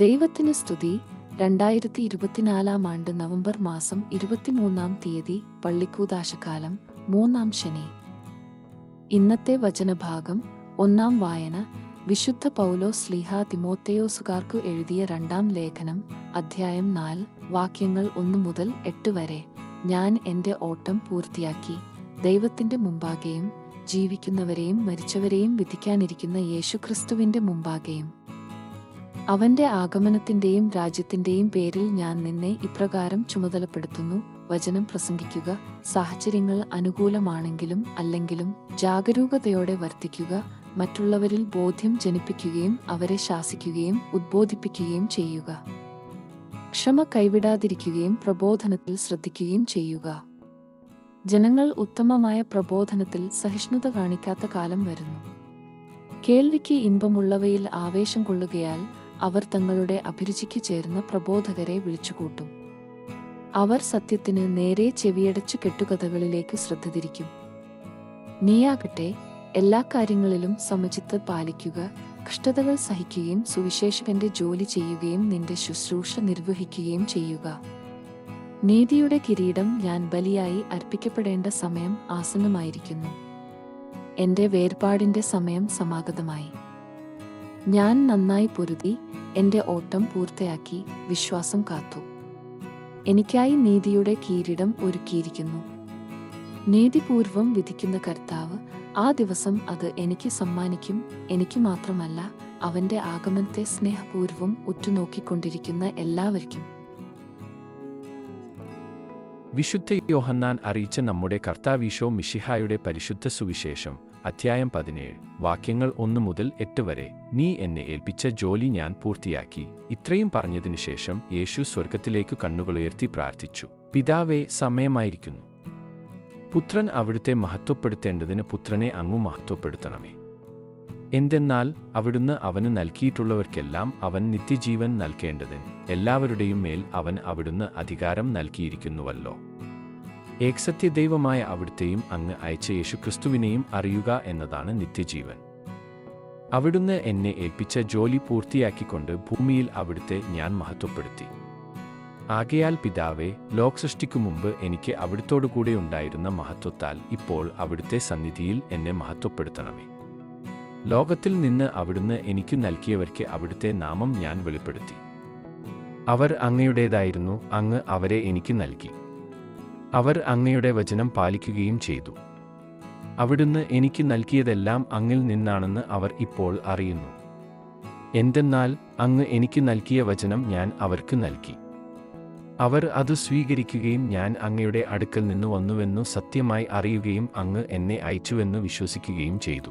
ദൈവത്തിന് സ്തുതി. രണ്ടായിരത്തി ഇരുപത്തിനാലാം ആണ്ട് നവംബർ മാസം ഇരുപത്തിമൂന്നാം തീയതി പള്ളിക്കൂതാശകാലം മൂന്നാം ശനി. ഇന്നത്തെ വചനഭാഗം ഒന്നാം വായന വിശുദ്ധ പൗലോ സ്ലീഹ തിമോത്തേയോസുകാർക്കു എഴുതിയ രണ്ടാം ലേഖനം അധ്യായം നാല് വാക്യങ്ങൾ ഒന്നു മുതൽ എട്ട് വരെ. ഞാൻ എന്റെ ഓട്ടം പൂർത്തിയാക്കി. ദൈവത്തിന്റെ മുമ്പാകെയും ജീവിക്കുന്നവരെയും മരിച്ചവരെയും വിധിക്കാനിരിക്കുന്ന യേശുക്രിസ്തുവിന്റെ മുമ്പാകെയും. അവന്റെ ആഗമനത്തിന്റെയും രാജ്യത്തിന്റെയും പേരിൽ ഞാൻ നിന്നെ ഇപ്രകാരം ചുമതലപ്പെടുത്തുന്നു. വചനം പ്രസംഗിക്കുക. സാഹചര്യങ്ങൾ അനുകൂലമാണെങ്കിലും അല്ലെങ്കിലും ജാഗരൂകതയോടെ വർത്തിക്കുക. മറ്റുള്ളവരിൽ ബോധ്യം ജനിപ്പിക്കുകയും അവരെ ശാസിക്കുകയും ഉദ്ബോധിപ്പിക്കുകയും ചെയ്യുക. ക്ഷമ കൈവിടാതിരിക്കുകയും പ്രബോധനത്തിൽ ശ്രദ്ധിക്കുകയും ചെയ്യുക. ജനങ്ങൾ ഉത്തമമായ പ്രബോധനത്തിൽ സഹിഷ്ണുത കാണിക്കാത്ത കാലം വരുന്നു. കേൾവിക്ക് ഇമ്പമുള്ളവയിൽ ആവേശം കൊള്ളുകയാൽ അവർ തങ്ങളുടെ അഭിരുചിക്ക് ചേർന്ന പ്രബോധകരെ വിളിച്ചുകൂട്ടും. അവർ സത്യത്തിന് നേരെ ചെവിയടച്ചു കെട്ടുകഥകളിലേക്ക് ശ്രദ്ധ തിരിക്കും നീയാകട്ടെ എല്ലാ കാര്യങ്ങളിലും സമചിത്ത പാലിക്കുക കഷ്ടതകൾ സഹിക്കുകയും സുവിശേഷകന്റെ ജോലി ചെയ്യുകയും നിന്റെ ശുശ്രൂഷ നിർവഹിക്കുകയും ചെയ്യുക. നീതിയുടെ കിരീടം ഞാൻ ബലിയായി അർപ്പിക്കപ്പെടേണ്ട സമയം ആസന്നമായിരിക്കുന്നു. എന്റെ വേർപാടിന്റെ സമയം സമാഗതമായി. ഞാൻ നന്നായി പൊരുതി എന്റെ ഓട്ടം പൂർത്തിയാക്കി വിശ്വാസം കാത്തു. എനിക്കായി നീതിയുടെ കീരിടം ഒരുക്കിയിരിക്കുന്നു. നീതിപൂർവം വിധിക്കുന്ന കർത്താവ് ആ ദിവസം അത് എനിക്ക് സമ്മാനിക്കും. എനിക്ക് മാത്രമല്ല അവന്റെ ആഗമനത്തെ സ്നേഹപൂർവം ഉറ്റുനോക്കിക്കൊണ്ടിരിക്കുന്ന എല്ലാവർക്കും. വിശുദ്ധ യോഹന്നാൻ അറിയിച്ച നമ്മുടെ കർത്താവീശോ മിഷിഹായുടെ പരിശുദ്ധ സുവിശേഷം അധ്യായം പതിനേഴ്. വാക്യങ്ങൾ ഒന്ന് മുതൽ എട്ട് വരെ. നീ എന്നെ ഏൽപ്പിച്ച ജോലി ഞാൻ പൂർത്തിയാക്കി. ഇത്രയും പറഞ്ഞതിനു ശേഷം യേശു സ്വർഗത്തിലേക്കു കണ്ണുകളുയർത്തി പ്രാർത്ഥിച്ചു. പിതാവേ സമയമായിരിക്കുന്നു. പുത്രൻ അവിടുത്തെ മഹത്വപ്പെടുത്തേണ്ടതിന് പുത്രനെ അങ്ങു മഹത്വപ്പെടുത്തണമേ. എന്തെന്നാൽ അവിടുന്ന് അവന് നൽകിയിട്ടുള്ളവർക്കെല്ലാം അവൻ നിത്യജീവൻ നൽകേണ്ടതിന് എല്ലാവരുടെയും മേൽ അവൻ അവിടുന്ന് അധികാരം നൽകിയിരിക്കുന്നുവല്ലോ. ഏകസത്യ ദൈവമായ അവിടുത്തെയും അങ്ങ് അയച്ച യേശുക്രിസ്തുവിനെയും അറിയുക എന്നതാണ് നിത്യജീവൻ. അവിടുന്ന് എന്നെ ഏൽപ്പിച്ച ജോലി പൂർത്തിയാക്കിക്കൊണ്ട് ഭൂമിയിൽ അവിടുത്തെ ഞാൻ മഹത്വപ്പെടുത്തി. ആകയാൽ പിതാവെ ലോക് സൃഷ്ടിക്കു മുമ്പ് എനിക്ക് അവിടുത്തോടുകൂടെ ഉണ്ടായിരുന്ന മഹത്വത്താൽ ഇപ്പോൾ അവിടുത്തെ സന്നിധിയിൽ എന്നെ മഹത്വപ്പെടുത്തണമേ. ലോകത്തിൽ നിന്ന് അവിടുന്ന് എനിക്ക് നൽകിയവർക്ക് അവിടുത്തെ നാമം ഞാൻ വെളിപ്പെടുത്തി. അവർ അങ്ങയുടേതായിരുന്നു അങ്ങ് അവരെ എനിക്ക് നൽകി. അവർ അങ്ങയുടെ വചനം പാലിക്കുകയും ചെയ്തു. അവിടുന്ന് എനിക്ക് നൽകിയതെല്ലാം അങ്ങിൽ നിന്നാണെന്ന് അവർ ഇപ്പോൾ അറിയുന്നു. എന്തെന്നാൽ അങ്ങ് എനിക്ക് നൽകിയ വചനം ഞാൻ അവർക്ക് നൽകി. അവർ അത് സ്വീകരിക്കുകയും ഞാൻ അങ്ങയുടെ അടുക്കൽ നിന്ന് വന്നുവെന്നു സത്യമായി അറിയുകയും അങ്ങ് എന്നെ അയച്ചുവെന്ന് വിശ്വസിക്കുകയും ചെയ്തു.